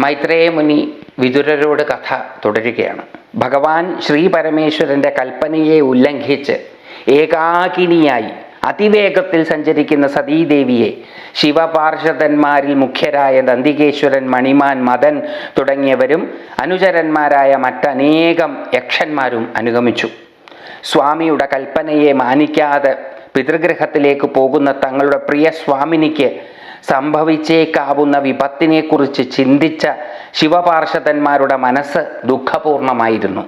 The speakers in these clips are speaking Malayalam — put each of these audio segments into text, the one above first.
മൈത്രേയ മുനി വിതുരരോട് കഥ തുടരുകയാണ്. ഭഗവാൻ ശ്രീ പരമേശ്വരന്റെ കൽപ്പനയെ ഉല്ലംഘിച്ച് ഏകാകിനിയായി അതിവേഗത്തിൽ സഞ്ചരിക്കുന്ന സതീദേവിയെ ശിവപാർഷദന്മാരിൽ മുഖ്യരായ നന്ദികേശ്വരൻ മണിമാൻ മദൻ തുടങ്ങിയവരും അനുചരന്മാരായ മറ്റനേകം യക്ഷന്മാരും അനുഗമിച്ചു. സ്വാമിയുടെ കൽപ്പനയെ മാനിക്കാതെ പിതൃഗൃഹത്തിലേക്ക് പോകുന്ന തങ്ങളുടെ പ്രിയ സ്വാമിനിക്ക് സംഭവിച്ചേക്കാവുന്ന വിപത്തിനെക്കുറിച്ച് ചിന്തിച്ച ശിവപാർഷദന്മാരുടെ മനസ്സ് ദുഃഖപൂർണമായിരുന്നു.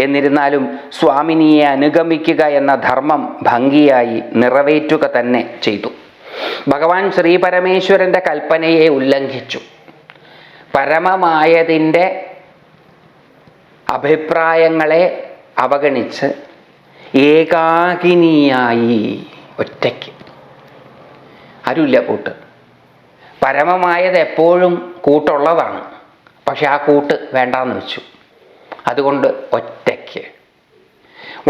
എന്നിരുന്നാലും സ്വാമിനിയെ അനുഗമിക്കുക എന്ന ധർമ്മം ഭംഗിയായി നിറവേറ്റുക തന്നെ ചെയ്തു. ഭഗവാൻ ശ്രീ പരമേശ്വരന്റെ കൽപ്പനയെ ഉല്ലംഘിച്ചു. പരമമായതിന്റെ അഭിപ്രായങ്ങളെ അവഗണിച്ച് ഏകാകിനിയായി ഒറ്റയ്ക്ക്. ആരുമില്ല കൂട്ട് പരമമായത് എപ്പോഴും കൂട്ടുള്ളതാണ്. പക്ഷെ ആ കൂട്ട് വേണ്ടാന്ന് വെച്ചു. അതുകൊണ്ട് ഒറ്റയ്ക്ക്.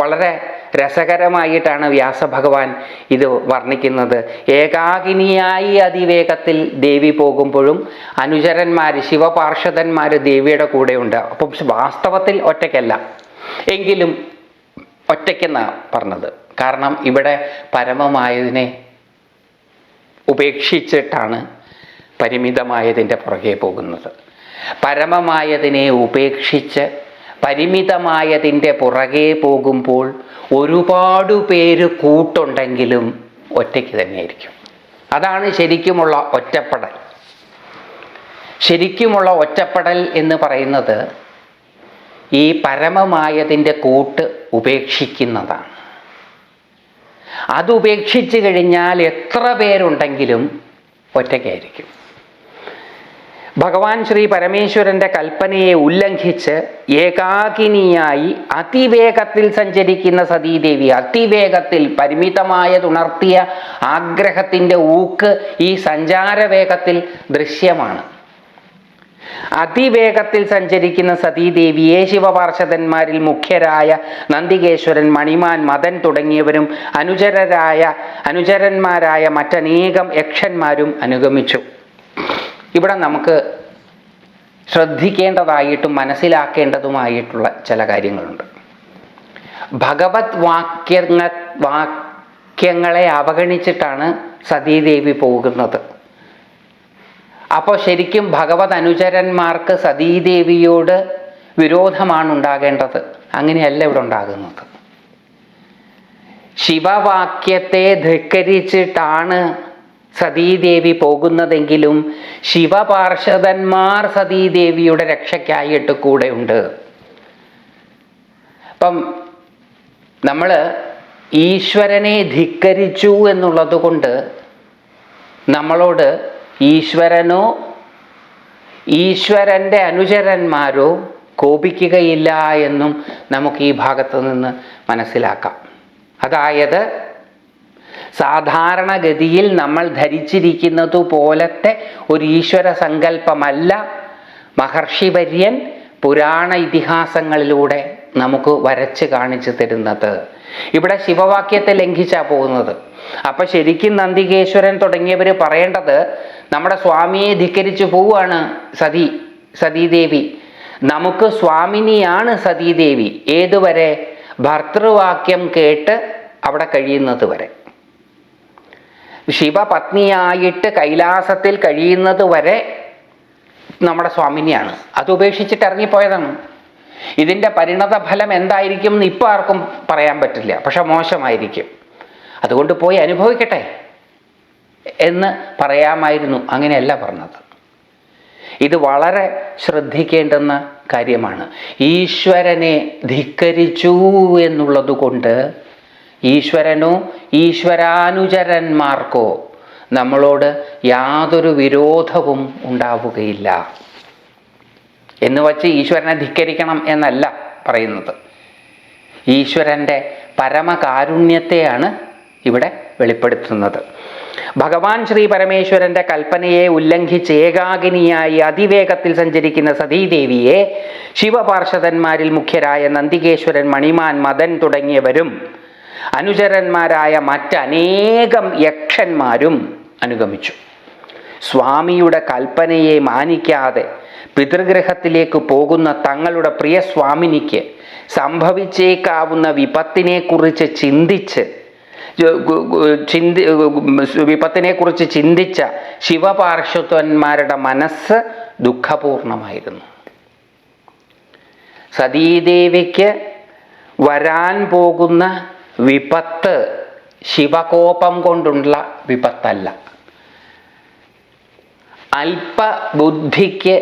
വളരെ രസകരമായിട്ടാണ് വ്യാസഭഗവാൻ ഇത് വർണിക്കുന്നത്. ഏകാകിനിയായി അതിവേഗത്തിൽ ദേവി പോകുമ്പോഴും അനുചരന്മാർ ശിവപാർഷദന്മാർ ദേവിയുടെ കൂടെയുണ്ട്. അപ്പം വാസ്തവത്തിൽ ഒറ്റയ്ക്കല്ല. എങ്കിലും ഒറ്റയ്ക്കെന്നാണ് പറഞ്ഞത്. കാരണം ഇവിടെ പരമമായതിനെ ഉപേക്ഷിച്ചിട്ടാണ് പരിമിതമായതിന്റെ പുറകെ പോകുന്നത്. പരമമായതിനെ ഉപേക്ഷിച്ച് പരിമിതമായതിന്റെ പുറകെ പോകുമ്പോൾ ഒരുപാട് പേര് കൂട്ടുണ്ടെങ്കിലും ഒറ്റയ്ക്ക് തന്നെയായിരിക്കും. അതാണ് ശരിക്കുമുള്ള ഒറ്റപ്പെടൽ. ശരിക്കുമുള്ള ഒറ്റപ്പെടൽ എന്ന് പറയുന്നത് ഈ പരമമായതിന്റെ കൂട്ട് ഉപേക്ഷിക്കുന്നതാണ്. അത് ഉപേക്ഷിച്ച് കഴിഞ്ഞാൽ എത്ര പേരുണ്ടെങ്കിലും ഒറ്റയ്ക്കായിരിക്കും. ഭഗവാൻ ശ്രീ പരമേശ്വരന്റെ കൽപ്പനയെ ഉല്ലംഘിച്ച് ഏകാകിനിയായി അതിവേഗത്തിൽ സഞ്ചരിക്കുന്ന സതീദേവി അതിവേഗത്തിൽ പരിമിതമായതുണർത്തിയ ആഗ്രഹത്തിന്റെ ഊക്ക് ഈ സഞ്ചാരവേഗത്തിൽ ദൃശ്യമാണ്. അതിവേഗത്തിൽ സഞ്ചരിക്കുന്ന സതീദേവിയെ ശിവപാർഷദന്മാരിൽ മുഖ്യരായ നന്ദികേശ്വരൻ മണിമാൻ മദൻ തുടങ്ങിയവരും അനുചരരായ അനുചരന്മാരായ മറ്റനേകം യക്ഷന്മാരും അനുഗമിച്ചു. ഇവിടെ നമുക്ക് ശ്രദ്ധിക്കേണ്ടതായിട്ടും മനസ്സിലാക്കേണ്ടതുമായിട്ടുള്ള ചില കാര്യങ്ങളുണ്ട്. ഭഗവത് വാക്യങ്ങ വാക്യങ്ങളെ അവഗണിച്ചിട്ടാണ് സതീദേവി പോകുന്നത്. അപ്പോൾ ശരിക്കും ഭഗവത് അനുചരന്മാർക്ക് സതീദേവിയോട് വിരോധമാണ് ഉണ്ടാകേണ്ടത്. അങ്ങനെയല്ല ഇവിടെ ഉണ്ടാകുന്നത്. ശിവവാക്യത്തെ ധിക്കരിച്ചിട്ടാണ് സതീദേവി പോകുന്നതെങ്കിലും ശിവപാർഷദന്മാർ സതീദേവിയുടെ രക്ഷയ്ക്കായിട്ട് കൂടെയുണ്ട് അപ്പം നമ്മൾ ഈശ്വരനെ ധിക്കരിച്ചു എന്നുള്ളത് കൊണ്ട് നമ്മളോട് ഈശ്വരനോ ഈശ്വരന്റെ അനുചരന്മാരോ കോപിക്കുകയില്ല എന്നും നമുക്ക് ഈ ഭാഗത്ത് നിന്ന് മനസ്സിലാക്കാം. അതായത് സാധാരണഗതിയിൽ നമ്മൾ ധരിച്ചിരിക്കുന്നത് പോലത്തെ ഒരു ഈശ്വര സങ്കല്പമല്ല. മഹർഷിവര്യൻ പുരാണ ഇതിഹാസങ്ങളിലൂടെ നമുക്ക് വരച്ച് കാണിച്ചു തരുന്നത്. ഇവിടെ ശിവവാക്യത്തെ ലംഘിച്ചാ പോകുന്നത്. അപ്പൊ ശരിക്കും നന്ദികേശ്വരൻ തുടങ്ങിയവർ പറയേണ്ടത് നമ്മുടെ സ്വാമിയെ ധിക്കരിച്ചു പോവുകയാണ് സതി സതീദേവി. നമുക്ക് സ്വാമിനിയാണ് സതീദേവി. ഏതുവരെ? ഭർത്തൃവാക്യം കേട്ട് അവിടെ കഴിയുന്നത് വരെ. ശിവപത്നിയായിട്ട് കൈലാസത്തിൽ കഴിയുന്നത് വരെ നമ്മുടെ സ്വാമിനിയാണ്. അത് ഉപേക്ഷിച്ചിട്ട് ഇറങ്ങിപ്പോയതാണ്. ഇതിന്റെ പരിണത ഫലം എന്തായിരിക്കും എന്ന് ഇപ്പം ആർക്കും പറയാൻ പറ്റില്ല. പക്ഷെ മോശമായിരിക്കും. അതുകൊണ്ട് പോയി അനുഭവിക്കട്ടെ എന്ന് പറയാമായിരുന്നു. അങ്ങനെയല്ല പറഞ്ഞത്. ഇത് വളരെ ശ്രദ്ധിക്കേണ്ടുന്ന കാര്യമാണ്. ഈശ്വരനെ ധിക്കരിച്ചു എന്നുള്ളത് കൊണ്ട് ഈശ്വരനോ ഈശ്വരാനുചരന്മാർക്കോ നമ്മളോട് യാതൊരു വിരോധവും ഉണ്ടാവുകയില്ല. എന്ന് വച്ച് ഈശ്വരനെ ധിക്കരിക്കണം എന്നല്ല പറയുന്നത്. ഈശ്വരന്റെ പരമകാരുണ്യത്തെയാണ് ഇവിടെ വെളിപ്പെടുത്തുന്നത്. ഭഗവാൻ ശ്രീ പരമേശ്വരന്റെ കൽപ്പനയെ ഉല്ലംഘിച്ച് ഏകാഗിനിയായി അതിവേഗത്തിൽ സഞ്ചരിക്കുന്ന സതീദേവിയെ ശിവപാർഷദന്മാരിൽ മുഖ്യരായ നന്ദികേശ്വരൻ മണിമാൻ മദൻ തുടങ്ങിയവരും അനുചരന്മാരായ മറ്റനേകം യക്ഷന്മാരും അനുഗമിച്ചു. സ്വാമിയുടെ കൽപ്പനയെ മാനിക്കാതെ പിതൃഗ്രഹത്തിലേക്ക് പോകുന്ന തങ്ങളുടെ പ്രിയ സ്വാമിനിക്ക് സംഭവിച്ചേക്കാവുന്ന വിപത്തിനെക്കുറിച്ച് ചിന്തിച്ച് ചിന്തി വിപത്തിനെക്കുറിച്ച് ചിന്തിച്ച ശിവപാർശ്വത്വന്മാരുടെ മനസ്സ് ദുഃഖപൂർണമായിരുന്നു. സതീദേവിക്ക് വരാൻ പോകുന്ന വിപത്ത് ശിവകോപം കൊണ്ടുള്ള വിപത്തല്ല. അല്പബുദ്ധിക്ക്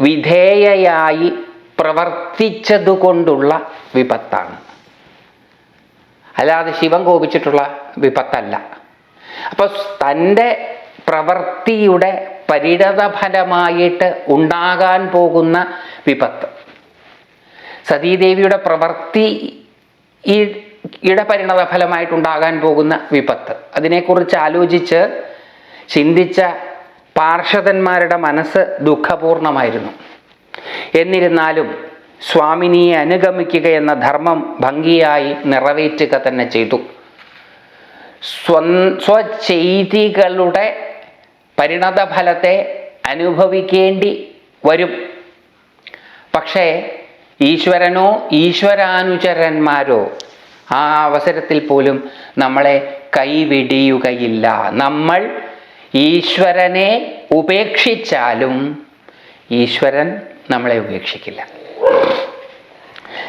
വിധേയയായി പ്രവർത്തിച്ചതുകൊണ്ടുള്ള വിപത്താണ്. അല്ലാതെ ശിവൻ കോപിച്ചിട്ടുള്ള വിപത്തല്ല. അപ്പോൾ തന്റെ പ്രവൃത്തിയുടെ പരിണതഫലമായിട്ട് ഉണ്ടാകാൻ പോകുന്ന വിപത്ത്. സതീദേവിയുടെ പ്രവൃത്തി യുടെ പരിണതഫലമായിട്ടുണ്ടാകാൻ പോകുന്ന വിപത്ത്. അതിനെക്കുറിച്ച് ആലോചിച്ച് ചിന്തിച്ച പാർഷദന്മാരുടെ മനസ്സ് ദുഃഖപൂർണമായിരുന്നു. എന്നിരുന്നാലും സ്വാമിനിയെ അനുഗമിക്കുക എന്ന ധർമ്മം ഭംഗിയായി നിറവേറ്റുക തന്നെ ചെയ്തു. സ്വ സ്വചെയ്തികളുടെ പരിണതഫലത്തെ അനുഭവിക്കേണ്ടി വരും. പക്ഷേ ഈശ്വരനോ ഈശ്വരാനുചരന്മാരോ ആ അവസരത്തിൽ പോലും നമ്മളെ കൈവിടിയുകയില്ല. നമ്മൾ ഈശ്വരനെ ഉപേക്ഷിച്ചാലും ഈശ്വരൻ നമ്മളെ ഉപേക്ഷിക്കില്ല.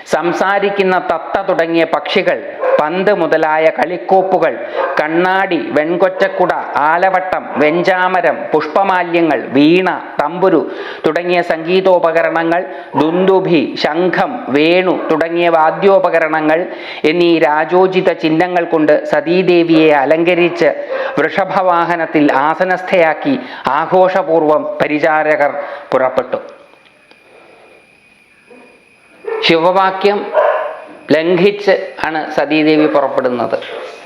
സംസാരിക്കുന്ന തത്ത തുടങ്ങിയ പക്ഷികൾ പന്ത് മുതലായ കളിക്കോപ്പുകൾ കണ്ണാടി വെൺകൊച്ചക്കുട ആലവട്ടം വെഞ്ചാമരം പുഷ്പമാല്യങ്ങൾ വീണ തമ്പുരു തുടങ്ങിയ സംഗീതോപകരണങ്ങൾ ദുന്ദുഭി ശംഖം വേണു തുടങ്ങിയ വാദ്യോപകരണങ്ങൾ എന്നീ രാജോചിത ചിഹ്നങ്ങൾ കൊണ്ട് സതീദേവിയെ അലങ്കരിച്ച് വൃഷഭവാഹനത്തിൽ ആസനസ്ഥയാക്കി ആഘോഷപൂർവം പരിചാരകർ പുറപ്പെട്ടു. ശിവവാക്യം ലംഘിച്ച് ആണ് സതീദേവി പുറപ്പെടുന്നത്.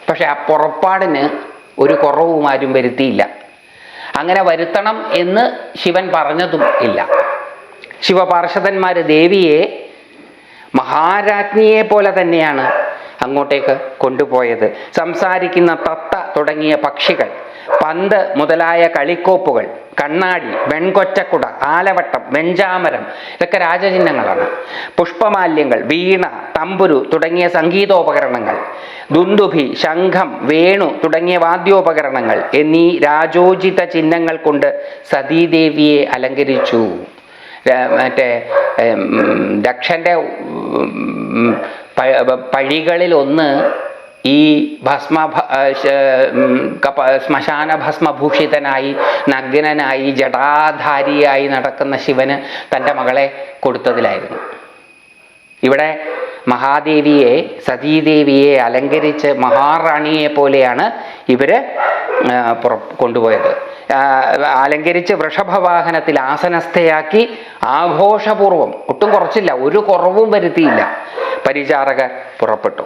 പക്ഷെ ആ പുറപ്പാടിന് ഒരു കുറവും ആരും വരുത്തിയില്ല. അങ്ങനെ വരുത്തണം എന്ന് ശിവൻ പറഞ്ഞതും ഇല്ല. ശിവപാർഷദന്മാർ ദേവിയെ മഹാരാജ്ഞിയെ പോലെ തന്നെയാണ് അങ്ങോട്ടേക്ക് കൊണ്ടുപോയത്. സംസാരിക്കുന്ന തത്ത തുടങ്ങിയ പക്ഷികൾ പന്ത് മുതലായ കളിക്കോപ്പുകൾ കണ്ണാടി വെൺകൊറ്റക്കുട ആലവട്ടം വെഞ്ചാമരം ഇതൊക്കെ രാജചിഹ്നങ്ങളാണ്. പുഷ്പമാല്യങ്ങൾ വീണ തമ്പുരു തുടങ്ങിയ സംഗീതോപകരണങ്ങൾ ദുന്ദുഭി ശംഖം വേണു തുടങ്ങിയ വാദ്യോപകരണങ്ങൾ എന്നീ രാജോചിത ചിഹ്നങ്ങൾ കൊണ്ട് സതീദേവിയെ അലങ്കരിച്ചു. മറ്റേ ദക്ഷന്റെ പഴികളിൽ ഒന്ന് ഈ ഭസ്മ കപ- ശ്മശാന ഭസ്മഭൂഷിതനായി നഗ്നനായി ജടാധാരിയായി നടക്കുന്ന ശിവന് തന്റെ മകളെ കൊടുത്തതിലായിരുന്നു. ഇവിടെ മഹാദേവിയെ സതീദേവിയെ അലങ്കരിച്ച് മഹാറാണിയെ പോലെയാണ് പുറ കൊണ്ടുപോയത്. അലങ്കരിച്ച് വൃഷഭവാഹനത്തിൽ ആസനസ്ഥയാക്കി ആഘോഷപൂർവം ഒട്ടും കുറച്ചില്ല ഒരു കുറവും വരുത്തിയില്ല. പരിചാരകർ പുറപ്പെട്ടു.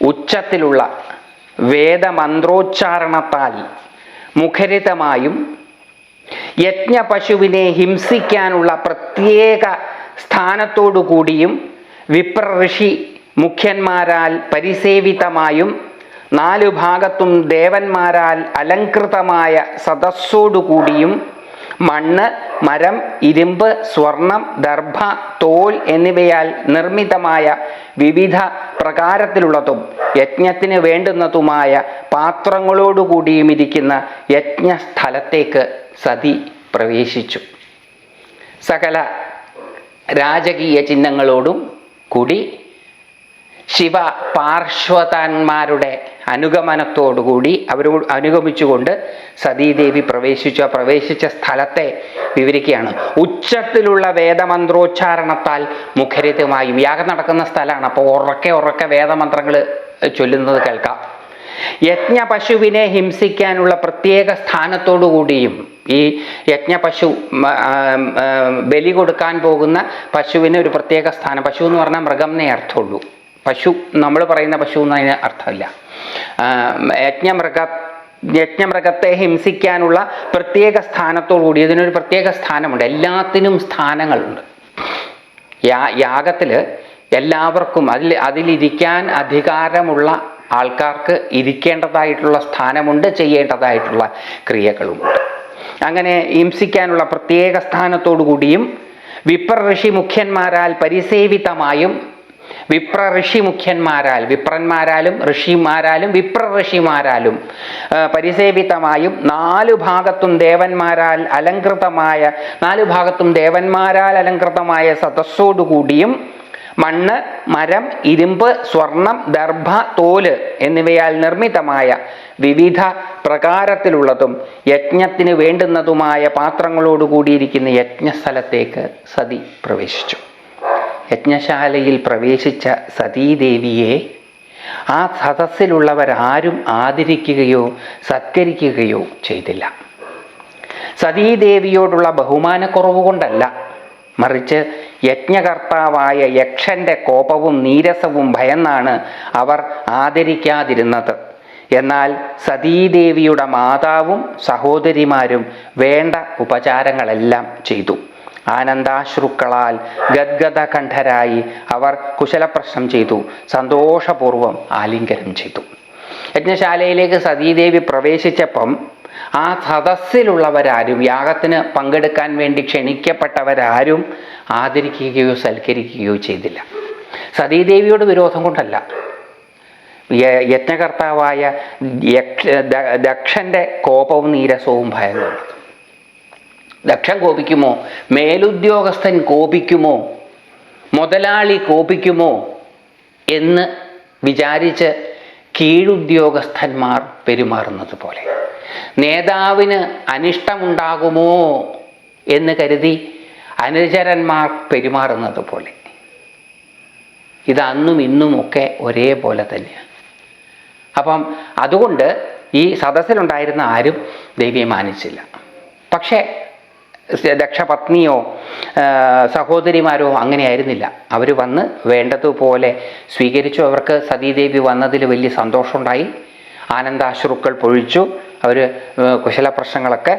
ഉച്ചത്തിലുള്ള വേദമന്ത്രോച്ചാരണത്താൽ മുഖരിതമായും യജ്ഞപശുവിനെ ഹിംസിക്കാനുള്ള പ്രത്യേക സ്ഥാനത്തോടു കൂടിയും വിപ്ര ഋഷി മുഖ്യന്മാരാൽ പരിസേവിതമായും നാലു ഭാഗത്തും ദേവന്മാരാൽ അലങ്കൃതമായ സദസ്സോടുകൂടിയും മണ്ണ് മരം ഇരുമ്പ് സ്വർണം ദർഭ തോൽ എന്നിവയാൽ നിർമ്മിതമായ വിവിധ പ്രകാരത്തിലുള്ളതും യജ്ഞത്തിന് വേണ്ടുന്നതുമായ പാത്രങ്ങളോടുകൂടിയും ഇരിക്കുന്ന യജ്ഞസ്ഥലത്തേക്ക് സതി പ്രവേശിച്ചു. സകല രാജകീയ ചിഹ്നങ്ങളോടും കൂടി ശിവ പാർശ്വതാന്മാരുടെ അനുഗമനത്തോടുകൂടി അവരോട് അനുഗമിച്ചുകൊണ്ട് സതീദേവി പ്രവേശിച്ചു. പ്രവേശിച്ച സ്ഥലത്തെ വിവരിക്കുകയാണ്. ഉച്ചത്തിലുള്ള വേദമന്ത്രോച്ചാരണത്താൽ മുഖരിതമായും യാഗം നടക്കുന്ന സ്ഥലമാണ്. അപ്പോൾ ഉറക്കെ ഉറക്കെ വേദമന്ത്രങ്ങൾ ചൊല്ലുന്നത് കേൾക്കാം. യജ്ഞപശുവിനെ ഹിംസിക്കാനുള്ള പ്രത്യേക സ്ഥാനത്തോടു കൂടിയും ഈ യജ്ഞപശു ബലി കൊടുക്കാൻ പോകുന്ന പശുവിന് ഒരു പ്രത്യേക സ്ഥാനം. പശു എന്ന് പറഞ്ഞാൽ മൃഗം എന്നേ അർത്ഥമുള്ളൂ. പശു നമ്മൾ പറയുന്ന പശു എന്ന് അതിന് അർത്ഥമില്ല. യജ്ഞമൃഗ യജ്ഞമൃഗത്തെ ഹിംസിക്കാനുള്ള പ്രത്യേക സ്ഥാനത്തോടു കൂടി ഇതിനൊരു പ്രത്യേക സ്ഥാനമുണ്ട്. എല്ലാത്തിനും സ്ഥാനങ്ങളുണ്ട്. യാ യാഗത്തിൽ എല്ലാവർക്കും അതിൽ അതിലിരിക്കാൻ അധികാരമുള്ള ആൾക്കാർക്ക് ഇരിക്കേണ്ടതായിട്ടുള്ള സ്ഥാനമുണ്ട് ചെയ്യേണ്ടതായിട്ടുള്ള ക്രിയകളുമുണ്ട്. അങ്ങനെ ഹിംസിക്കാനുള്ള പ്രത്യേക സ്ഥാനത്തോടു കൂടിയും വിപ്ര ഋഷി മുഖ്യന്മാരാൽ പരിസേവിതമായും വിപ്ര ഋഷി മുഖ്യന്മാരാൽ വിപ്രന്മാരാലും ഋഷിമാരാലും വിപ്ര ഋഷിമാരാലും പരിസേവിതമായും നാലു ഭാഗത്തും ദേവന്മാരാൽ അലങ്കൃതമായ നാലു ഭാഗത്തും ദേവന്മാരാൽ അലങ്കൃതമായ സദസ്സോടുകൂടിയും മണ്ണ് മരം ഇരുമ്പ് സ്വർണം ദർഭ തോൽ എന്നിവയാൽ നിർമ്മിതമായ വിവിധ പ്രകാരത്തിലുള്ളതും യജ്ഞത്തിന് വേണ്ടുന്നതുമായ പാത്രങ്ങളോടുകൂടിയിരിക്കുന്ന യജ്ഞസ്ഥലത്തേക്ക് സതി പ്രവേശിച്ചു. യജ്ഞശാലയിൽ പ്രവേശിച്ച സതീദേവിയെ ആ സദസ്സിലുള്ളവരാരും ആദരിക്കുകയോ സത്കരിക്കുകയോ ചെയ്തില്ല. സതീദേവിയോടുള്ള ബഹുമാനക്കുറവ് കൊണ്ടല്ല. മറിച്ച് യജ്ഞകർത്താവായ യക്ഷന്റെ കോപവും നീരസവും ഭയന്നാണ് അവർ ആദരിക്കാതിരുന്നത്. എന്നാൽ സതീദേവിയുടെ മാതാവും സഹോദരിമാരും വേണ്ട ഉപചാരങ്ങളെല്ലാം ചെയ്തു. ആനന്ദാശ്രുക്കളാൽ ഗദ്ഗത കണ്ഠരായി അവർ കുശലപ്രശ്നം ചെയ്തു സന്തോഷപൂർവം ആലിംഗനം ചെയ്തു. യജ്ഞശാലയിലേക്ക് സതീദേവി പ്രവേശിച്ചപ്പം ആ സദസ്സിലുള്ളവരാരും യാഗത്തിന് പങ്കെടുക്കാൻ വേണ്ടി ക്ഷണിക്കപ്പെട്ടവരാരും ആദരിക്കുകയോ സൽക്കരിക്കുകയോ ചെയ്തില്ല. സതീദേവിയോട് വിരോധം കൊണ്ടല്ല. യജ്ഞകർത്താവായ ദക്ഷന്റെ കോപവും നീരസവും ഭയന്നുള്ളത് ദക്ഷൻ കോപിക്കുമോ? മേലുദ്യോഗസ്ഥൻ കോപിക്കുമോ? മുതലാളി കോപിക്കുമോ? എന്ന് വിചാരിച്ച് കീഴുദ്യോഗസ്ഥന്മാർ പെരുമാറുന്നത് പോലെ. നേതാവിന് അനിഷ്ടമുണ്ടാകുമോ എന്ന് കരുതി അനുചരന്മാർ പെരുമാറുന്നത് പോലെ. ഇത് അന്നും ഇന്നും ഒക്കെ ഒരേപോലെ തന്നെയാണ് അപ്പം അതുകൊണ്ട് ഈ സദസ്സിലുണ്ടായിരുന്ന ആരും ദേവിയെ മാനിച്ചില്ല പക്ഷേ ദക്ഷപത്നിയോ സഹോദരിമാരോ അങ്ങനെയായിരുന്നില്ല. അവർ വന്ന് വേണ്ടതുപോലെ സ്വീകരിച്ചു. അവർക്ക് സതീദേവി വന്നതിൽ വലിയ സന്തോഷമുണ്ടായി. ആനന്ദാശ്രുക്കൾ പൊഴിച്ചു. അവർ കുശല പ്രശ്നങ്ങളൊക്കെ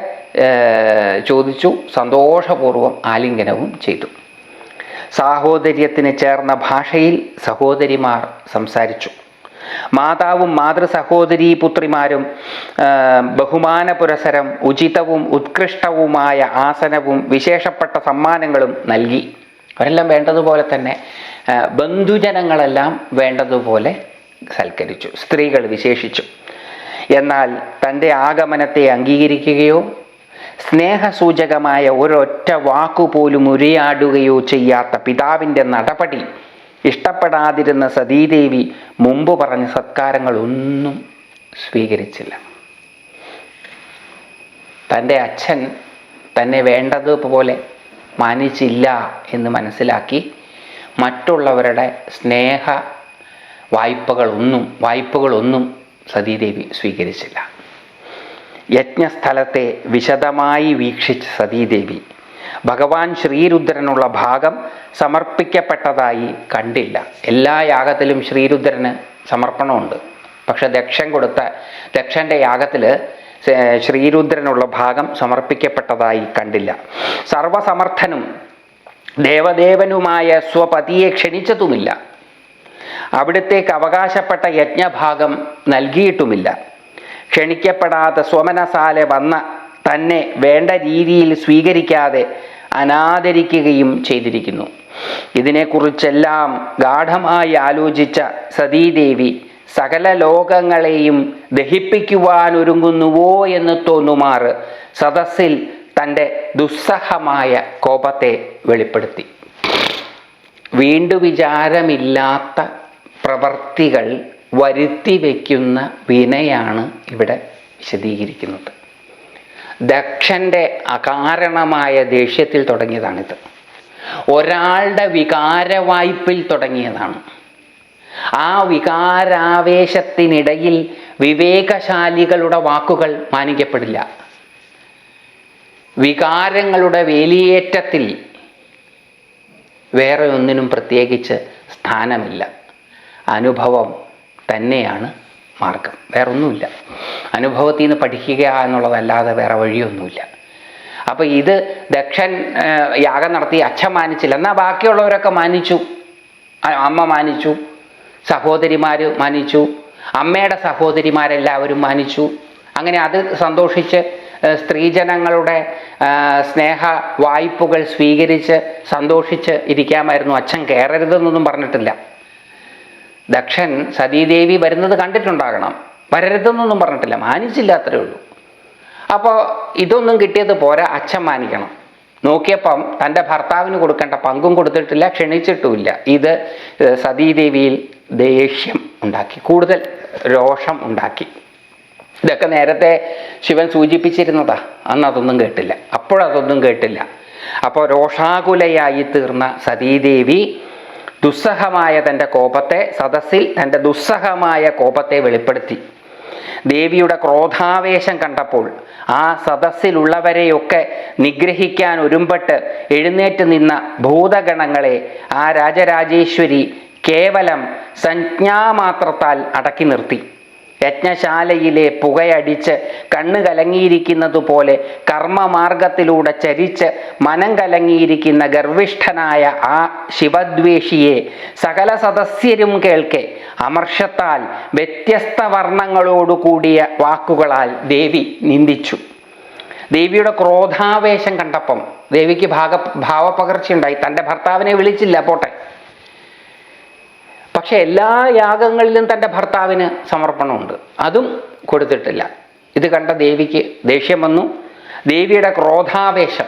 ചോദിച്ചു. സന്തോഷപൂർവം ആലിംഗനവും ചെയ്തു. സാഹോദര്യത്തിന് ചേർന്ന ഭാഷയിൽ സഹോദരിമാർ സംസാരിച്ചു. മാതാവും മാതൃ സഹോദരീ പുത്രിമാരും ബഹുമാന പുരസരം ഉചിതവും ഉത്കൃഷ്ടവുമായ ആസനവും വിശേഷപ്പെട്ട സമ്മാനങ്ങളും നൽകി. അവരെല്ലാം വേണ്ടതുപോലെ തന്നെ ബന്ധുജനങ്ങളെല്ലാം വേണ്ടതുപോലെ സൽക്കരിച്ചു സ്ത്രീകൾ വിശേഷിച്ചു. എന്നാൽ തന്റെ ആഗമനത്തെ അംഗീകരിക്കുകയോ സ്നേഹസൂചകമായ ഒരൊറ്റ വാക്കുപോലും ഉരയാടുകയോ ചെയ്യാത്ത പിതാവിന്റെ നടപടി ഇഷ്ടപ്പെടാതിരുന്ന സതീദേവി മുമ്പ് പറഞ്ഞ സത്കാരങ്ങളൊന്നും സ്വീകരിച്ചില്ല. തന്റെ അച്ഛൻ തന്നെ വേണ്ടതുപോലെ മാനിച്ചില്ല എന്ന് മനസ്സിലാക്കി മറ്റുള്ളവരുടെ സ്നേഹ വായ്പകളൊന്നും വായ്പകളൊന്നും സതീദേവി സ്വീകരിച്ചില്ല. യജ്ഞസ്ഥലത്തെ വിശദമായി വീക്ഷിച്ച സതീദേവി ഭഗവാൻ ശ്രീരുദ്രനുള്ള ഭാഗം സമർപ്പിക്കപ്പെട്ടതായി കണ്ടില്ല. എല്ലാ യാഗത്തിലും ശ്രീരുദ്രന് സമർപ്പണമുണ്ട്. പക്ഷെ ദക്ഷൻ കൊടുത്ത ദക്ഷന്റെ യാഗത്തിൽ ശ്രീരുദ്രനുള്ള ഭാഗം സമർപ്പിക്കപ്പെട്ടതായി കണ്ടില്ല. സർവസമർത്ഥനും ദേവദേവനുമായ സ്വപതിയെ ക്ഷണിച്ചതുമില്ല. അവിടത്തേക്ക് അവകാശപ്പെട്ട യജ്ഞഭാഗം നൽകിയിട്ടുമില്ല. ക്ഷണിക്കപ്പെടാതെ സ്വമനസാലെ വന്ന തന്നെ വേണ്ട രീതിയിൽ സ്വീകരിക്കാതെ അനാദരിക്കുകയും ചെയ്തിരിക്കുന്നു. ഇതിനെക്കുറിച്ചെല്ലാം ഗാഠമായി ആലോചിച്ച സതീദേവി സകല ലോകങ്ങളെയും ദഹിപ്പിക്കുവാൻ ഒരുങ്ങുന്നുവോ എന്ന് തോന്നുമാർ സദസ്സിൽ തന്റെ ദുസ്സഹമായ കോപത്തെ വെളിപ്പെടുത്തി. വീണ്ടു വിചാരമില്ലാത്ത പ്രവർത്തികൾ വരുത്തി വയ്ക്കുന്ന വിനയാണ് ഇവിടെ വിശദീകരിക്കുന്നത്. ദക്ഷന്റെ അകാരണമായ ദേഷ്യത്തിൽ തുടങ്ങിയതാണിത്. ഒരാളുടെ വികാരവായ്പിൽ തുടങ്ങിയതാണ്. ആ വികാരാവേശത്തിനിടയിൽ വിവേകശാലികളുടെ വാക്കുകൾ മാനിക്കപ്പെടില്ല. വികാരങ്ങളുടെ വേലിയേറ്റത്തിൽ വേറെ ഒന്നിനും പ്രത്യേകിച്ച് സ്ഥാനമില്ല. അനുഭവം തന്നെയാണ് മാർഗം. വേറെ ഒന്നുമില്ല അനുഭവത്തിൽ നിന്ന് പഠിക്കുക എന്നുള്ളതല്ലാതെ വേറെ വഴിയൊന്നുമില്ല. അപ്പോൾ ഇത് ദക്ഷൻ യാഗം നടത്തി അച്ഛൻ മാനിച്ചില്ല. എന്നാൽ ബാക്കിയുള്ളവരൊക്കെ മാനിച്ചു? അമ്മ മാനിച്ചു. സഹോദരിമാർ മാനിച്ചു. അമ്മയുടെ സഹോദരിമാരെല്ലാവരും മാനിച്ചു. അങ്ങനെ അത് സന്തോഷിച്ച് സ്ത്രീജനങ്ങളുടെ സ്നേഹ വായ്പകൾ സ്വീകരിച്ച് സന്തോഷിച്ച് ഇരിക്കാമായിരുന്നു. അച്ഛൻ കയറരുതെന്നൊന്നും പറഞ്ഞിട്ടില്ല. ദക്ഷൻ സതീദേവി വരുന്നത് കണ്ടിട്ടുണ്ടാകണം. വരരുതെന്നൊന്നും പറഞ്ഞിട്ടില്ല. മാനിച്ചില്ലത്രേ ഉള്ളൂ. അപ്പോൾ ഇതൊന്നും കിട്ടിയത് പോരാ അച്ഛൻ മാനിക്കണം. നോക്കിയപ്പം തന്റെ ഭർത്താവിന് കൊടുക്കേണ്ട പങ്കും കൊടുത്തിട്ടില്ല ക്ഷണിച്ചിട്ടുമില്ല. ഇത് സതീദേവിയിൽ ദേഷ്യം ഉണ്ടാക്കി കൂടുതൽ രോഷം ഉണ്ടാക്കി. ഇതൊക്കെ നേരത്തെ ശിവൻ സൂചിപ്പിച്ചിരുന്നതാ. അന്ന് അതൊന്നും കേട്ടില്ല. അപ്പോഴതൊന്നും കേട്ടില്ല. അപ്പോൾ രോഷാകുലയായി തീർന്ന സതീദേവി ദുസ്സഹമായ തന്റെ കോപത്തെ സദസ്സിൽ തന്റെ ദുസ്സഹമായ കോപത്തെ വെളിപ്പെടുത്തി. ദേവിയുടെ ക്രോധാവേശം കണ്ടപ്പോൾ ആ സദസ്സിലുള്ളവരെയൊക്കെ നിഗ്രഹിക്കാൻ ഒരുമ്പെട്ട് എഴുന്നേറ്റ് നിന്ന ഭൂതഗണങ്ങളെ ആ രാജരാജേശ്വരി കേവലം സംജ്ഞാമാത്രത്താൽ അടക്കി നിർത്തി. യജ്ഞശാലയിലെ പുകയടിച്ച് കണ്ണു കലങ്ങിയിരിക്കുന്നതുപോലെ കർമ്മമാർഗത്തിലൂടെ ചരിച്ച് മനം കലങ്ങിയിരിക്കുന്ന ഗർവിഷ്ഠനായ ആ ശിവദ്വേഷിയെ സകല സദസ്യരും കേൾക്കെ. അമർഷത്താൽ വ്യത്യസ്ത വർണങ്ങളോടുകൂടിയ വാക്കുകളാൽ ദേവി നിന്ദിച്ചു. ദേവിയുടെ ക്രോധാവേശം കണ്ടപ്പം ദേവിക്ക് ഭാഗ ഭാവപകർച്ചയുണ്ടായി. തന്റെ ഭർത്താവിനെ വിളിച്ചില്ല പോട്ടെ. പക്ഷെ എല്ലാ യാഗങ്ങളിലും തന്റെ ഭർത്താവിന് സമർപ്പണമുണ്ട്. അതും കൊടുത്തിട്ടില്ല. ഇത് കണ്ട ദേവിക്ക് ദേഷ്യം വന്നു. ദേവിയുടെ ക്രോധാവേശം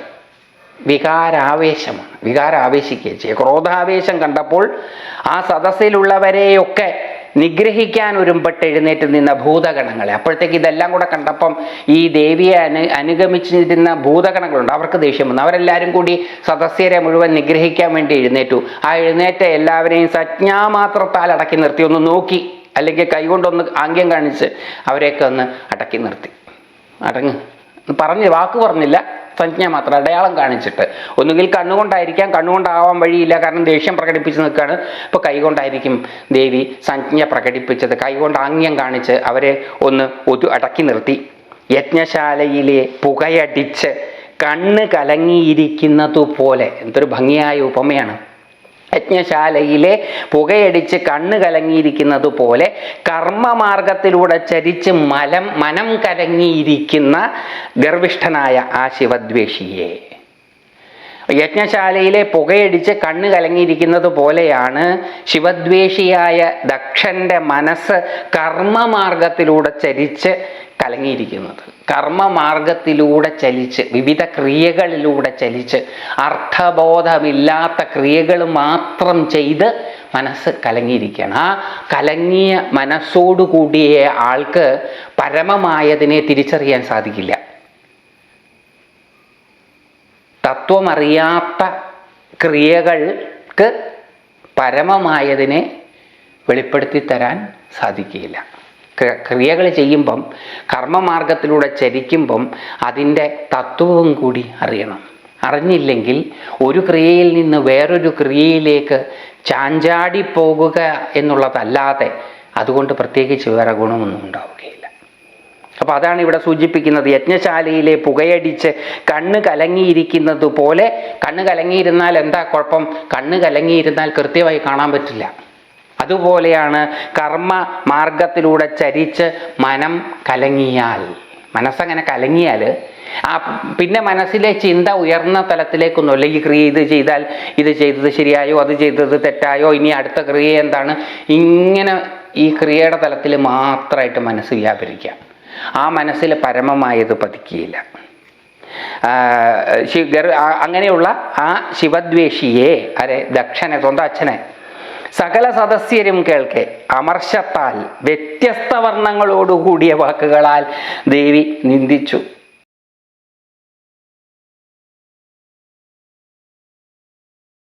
വികാരാവേശമാണ്. വികാരാവേശിക്കുക ചെയ്യുക ക്രോധാവേശം കണ്ടപ്പോൾ ആ സദസ്സിലുള്ളവരെയൊക്കെ നിഗ്രഹിക്കാൻ ഒരുമ്പെട്ട് എഴുന്നേറ്റ് നിന്ന ഭൂതഗണങ്ങളെ. അപ്പോഴത്തേക്ക് ഇതെല്ലാം കൂടെ കണ്ടപ്പം ഈ ദേവിയെ അനു അനുഗമിച്ചിരുന്ന ഭൂതഗണങ്ങളുണ്ട്. അവർക്ക് ദേഷ്യം വന്നു. അവരെല്ലാവരും കൂടി സദസ്യരെ മുഴുവൻ നിഗ്രഹിക്കാൻ വേണ്ടി എഴുന്നേറ്റു. ആ എഴുന്നേറ്റ എല്ലാവരെയും സജ്ഞാമാത്രത്താൽ അടക്കി നിർത്തി. ഒന്ന് നോക്കി അല്ലെങ്കിൽ കൈകൊണ്ടൊന്ന് ആംഗ്യം കാണിച്ച് അവരെയൊക്കെ ഒന്ന് അടക്കി നിർത്തി. അടങ്ങ്. പറഞ്ഞു വാക്ക് പറഞ്ഞില്ല. സംജ്ഞ മാത്രം അടയാളം കാണിച്ചിട്ട്. ഒന്നുകിൽ കണ്ണുകൊണ്ടായിരിക്കാം കണ്ണുകൊണ്ടാവാൻ വഴിയില്ല കാരണം ദേഷ്യം പ്രകടിപ്പിച്ച് നിൽക്കുകയാണ്. ഇപ്പോൾ കൈകൊണ്ടായിരിക്കും ദേവി സംജ്ഞ പ്രകടിപ്പിച്ചത്. കൈകൊണ്ട് ആംഗ്യം കാണിച്ച് അവരെ ഒന്ന് ഒതു അടക്കി നിർത്തി. യജ്ഞശാലയിലെ പുകയടിച്ച് കണ്ണ് കലങ്ങിയിരിക്കുന്നതുപോലെ. എന്തൊരു ഭംഗിയായ ഉപമയാണ്. യജ്ഞശാലയിലെ പുകയടിച്ച് കണ്ണ് കലങ്ങിയിരിക്കുന്നത് പോലെ കർമ്മമാർഗത്തിലൂടെ ചരിച്ച് മലം മനം കലങ്ങിയിരിക്കുന്ന ഗർവിഷ്ഠനായ ആ ശിവദ്വേഷിയെ. യജ്ഞശാലയിലെ പുകയടിച്ച് കണ്ണ് കലങ്ങിയിരിക്കുന്നത് പോലെയാണ് ശിവദ്വേഷിയായ ദക്ഷന്റെ മനസ്സ് കർമ്മമാർഗത്തിലൂടെ ചരിച്ച് കലങ്ങിയിരിക്കുന്നത്. കർമ്മമാർഗത്തിലൂടെ ചലിച്ച് വിവിധ ക്രിയകളിലൂടെ ചലിച്ച് അർത്ഥബോധമില്ലാത്ത ക്രിയകൾ മാത്രം ചെയ്ത് മനസ്സ് കലങ്ങിയിരിക്കുകയാണ്. ആ കലങ്ങിയ മനസ്സോടുകൂടിയ ആൾക്ക് പരമമായതിനെ തിരിച്ചറിയാൻ സാധിക്കില്ല. തത്വമറിയാത്ത ക്രിയകൾക്ക് പരമമായതിനെ വെളിപ്പെടുത്തി തരാൻ സാധിക്കുകയില്ല. ക്രിയകൾ ചെയ്യുമ്പം കർമ്മമാർഗത്തിലൂടെ ചരിക്കുമ്പം അതിന്റെ തത്വവും കൂടി അറിയണം. അറിഞ്ഞില്ലെങ്കിൽ ഒരു ക്രിയയിൽ നിന്ന് വേറൊരു ക്രിയയിലേക്ക് ചാഞ്ചാടി പോകുക എന്നുള്ളതല്ലാതെ അതുകൊണ്ട് പ്രത്യേകിച്ച് വേറെ ഗുണമൊന്നും ഉണ്ടാവുകയില്ല. അപ്പോൾ അതാണ് ഇവിടെ സൂചിപ്പിക്കുന്നത്. യജ്ഞശാലയിലെ പുകയടിച്ച് കണ്ണ് കലങ്ങിയിരിക്കുന്നത് പോലെ കണ്ണ് കലങ്ങിയിരുന്നാൽ എന്താ കുഴപ്പം? കണ്ണ് കലങ്ങിയിരുന്നാൽ കൃത്യമായി കാണാൻ പറ്റില്ല. അതുപോലെയാണ് കർമ്മ മാർഗത്തിലൂടെ ചരിച്ച് മനം കലങ്ങിയാൽ. മനസ്സങ്ങനെ കലങ്ങിയാൽ ആ പിന്നെ മനസ്സിലെ ചിന്ത ഉയർന്ന തലത്തിലേക്കൊന്നും ഈ ക്രിയ ഇത് ചെയ്താൽ ഇത് ചെയ്തത് ശരിയായോ അത് ചെയ്തത് തെറ്റായോ ഇനി അടുത്ത ക്രിയ എന്താണ്? ഇങ്ങനെ ഈ ക്രിയയുടെ തലത്തിൽ മാത്രമായിട്ട് മനസ്സ് വ്യാപരിക്കാം ആ മനസ്സിൽ പരമമായത് പതിക്കുകയില്ല. അങ്ങനെയുള്ള ആ ശിവദ്വേഷിയെ അരെ ദക്ഷനെ സ്വന്തം അച്ഛനെ സകല സദസ്യരും കേൾക്കെ. അമർഷത്താൽ വ്യത്യസ്ത വർണങ്ങളോടുകൂടിയ വാക്കുകളാൽ ദേവി നിന്ദിച്ചു.